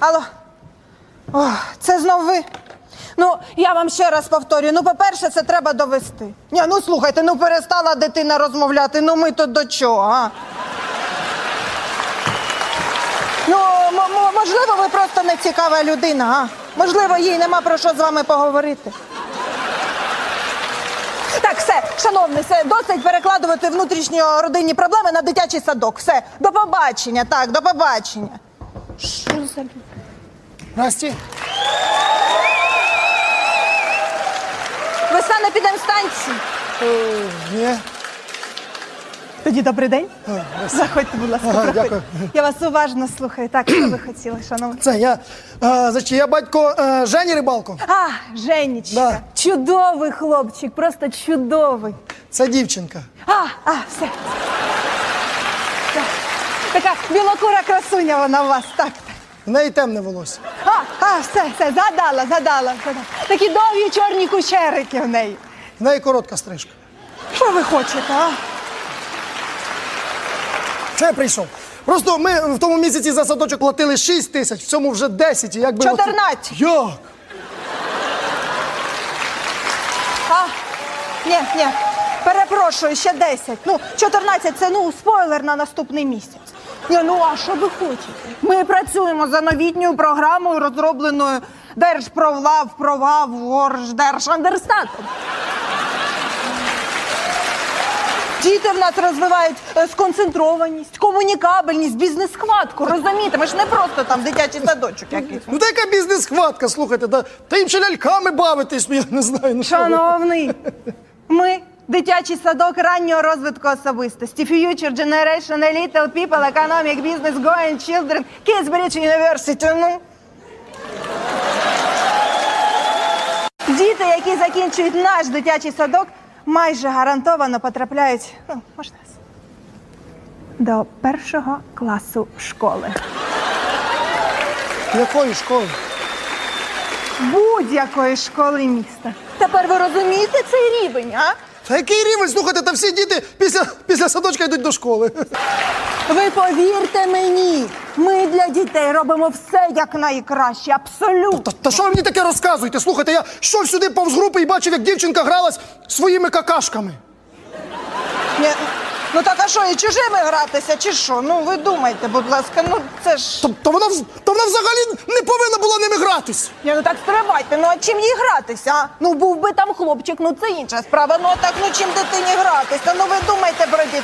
Алло. О, це знов ви. Ну, я вам ще раз повторюю. Ну, по-перше, це треба довести. Ні, ну слухайте, ну перестала дитина розмовляти. Ну ми тут до чого, а? Ну, можливо, ви просто не цікава людина, а? Можливо, їй нема про що з вами поговорити. Так, все, шановний, все, досить перекладувати внутрішньо родинні проблеми на дитячий садок. Все, до побачення, так, до побачення. Що за люди? Насті, Ви саме підемо станції. ні. Тоді добрий день. Заходьте, будь ласка, Ага, проходьте. дякую. Я вас уважно слухаю. Так, що ви хотіли, шановні? Це я. А, значить, я батько е, Жені Рибалко. А, Женечка, Да. чудовий хлопчик, просто чудовий. Це дівчинка. А, а, все. Так. Така білокура красуня вона у вас, так. В неї темне волосся. А, а, все, все, задала, задала, задала. Такі довгі чорні кучерики в неї. В неї коротка стрижка. Що ви хочете, а? Що я прийшов? Просто ми в тому місяці за садочок платили 6 тисяч, в цьому вже 10. і Якби 14. оце- Як? А? Ні, ні. Перепрошую, ще 10. Ну, 14 це ну спойлер на наступний місяць. Ні, ну а що ви хочете? Ми працюємо за новітньою програмою, розробленою Держпровлав, Провав, Держандерстатом. Діти в нас розвивають сконцентрованість, комунікабельність, бізнес-хватку. Розумієте, ми ж не просто там дитячий садочок якийсь. Ну та яка бізнес-хватка, слухайте, та, та їм ще ляльками бавитись, я не знаю. Ну. Шановний, ми дитячий садок раннього розвитку особистості. Future Generation, Little People, Economic Business, Going Children, Kingsbridge University. Ну. Діти, які закінчують наш дитячий садок, майже гарантовано потрапляють, ну, можна, до першого класу школи. Якої школи? Будь-якої школи міста. Тепер ви розумієте цей рівень, а? Та який рівень? Слухайте, та всі діти після, після садочка йдуть до школи. Ви повірте мені, ми для дітей робимо все як найкраще, абсолютно. Та, та що ви мені таке розказуєте? Слухайте, я йшов сюди повз групи і бачив, як дівчинка гралась своїми какашками. Ну так а що, і чужими гратися, чи що? Ну ви думайте, будь ласка, ну це ж. То, то, вона, вз- то вона взагалі не повинна була ними гратись. Ні, ну так стривайте, ну а чим їй гратися? А? Ну був би там хлопчик, ну це інша справа. Ну а так, ну чим дитині гратися? Ну ви думайте про дітей.